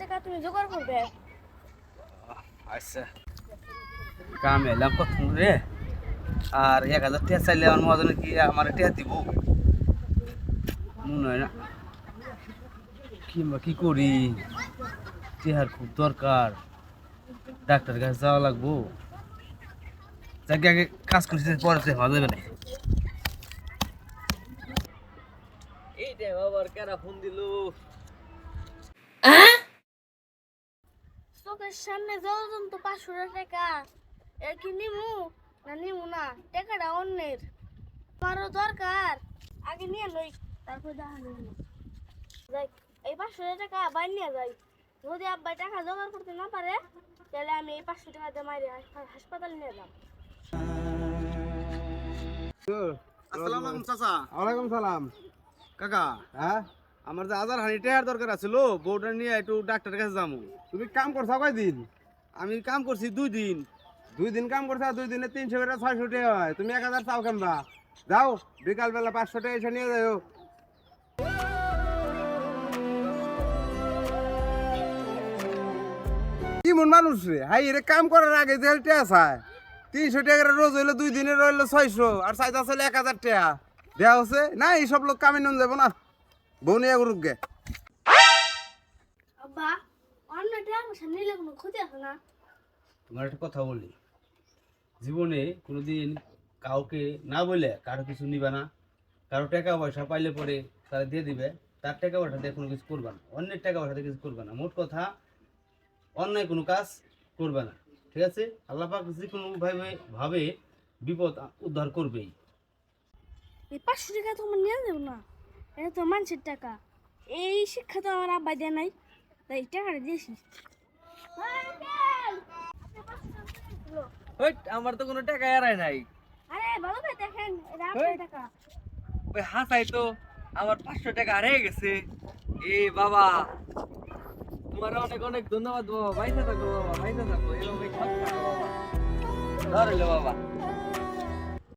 টাকা তুমি জোগাড় করবে। আচ্ছা। কাম এলাম কত রে। আর এক হাজার টাকা চাইলে আমার মহাজনে কি আমার টাকা দিব? মনে হয় না। কিংবা কি করি? টেহার খুব দরকার। ডাক্তার কাছে যাওয়া লাগবো। যাকে, আগে কাজ করছি, পরে তো হওয়া যাবে না। এইটাই বাবার কেরা ফোন দিল। চোখের সামনে জ্বলজন তো পাঁচশো টাকা এর কি নিমু? না নিমু না টাকাটা অন্যের। আমারও দরকার। আগে নিয়ে লই তারপর দেখা নিমু যাই এই পাঁচশো টাকা বাইর নিয়ে যাই। যদি আব্বাই টাকা জোগাড় করতে না পারে তাহলে আমি এই পাঁচশো টাকা দিয়ে হাসপা- হাসপাতালে নিয়ে যাম। আসসালামু আলাইকুম চাচা। ওয়ালাইকুম সালাম। কাকা হ্যাঁ? আমার যে আধার হানি টেহার দরকার আছিল বউটা নিয়ে একটু ডাক্তারের কাছে যাব তুমি কাম করছ কয়দিন আমি কাম করছি দুই দিন। দুই দিন কাম করছ দুই দিনে তিনশো করে ছয়শো টাকা হয়। তুমি এক হাজার চাও কেমবা যাও বিকাল বেলা পাঁচশো টাকা এসে নিয়ে যাও কি মন মানুষ রে হাই রে কাম করার আগে যে টাকা চায়। তিনশো টাকা রোজ হইল দুই দিনে রইল ছয়শো আর চাইতে আসলে এক হাজার টাকা দেওয়া হচ্ছে না এইসব লোক কামে নুন যাব না। বউ নিয়ে করুক গে। তোমার একটা কথা বলি। জীবনে কোনোদিন কাউকে না বলে কারও কিছু নিবে না। কারও টাকা পয়সা পাইলে পরে তারা দিয়ে দিবে। তার টাকা পয়সা দিয়ে কোনো কিছু করবে না। অন্যের টাকা পয়সা দিয়ে কিছু করবে না। মোট কথা অন্যায় কোনো কাজ করবে না। ঠিক আছে? আল্লাহ পাক যে কোনো ভাবে ভাবে বিপদ উদ্ধার করবেই। এই পাঁচশো টাকা তো আমার নিয়ে যাব না। এটা তো মানুষের টাকা। এই শিক্ষা তো আমার আব্বা দেয় নাই। তাই টাকাটা দিয়েছি। আমার তো কোনো টাকা এরাই নাই। আরে ভালো করে দেখেন এটা আপনার টাকা। ওই হাসাই তো আমার পাঁচশো টাকা হারিয়ে গেছে। এ বাবা তোমার অনেক অনেক ধন্যবাদ বাবা। বাইসা থাকো বাবা বাইসা থাকো। সব বাবা ধরলে বাবা।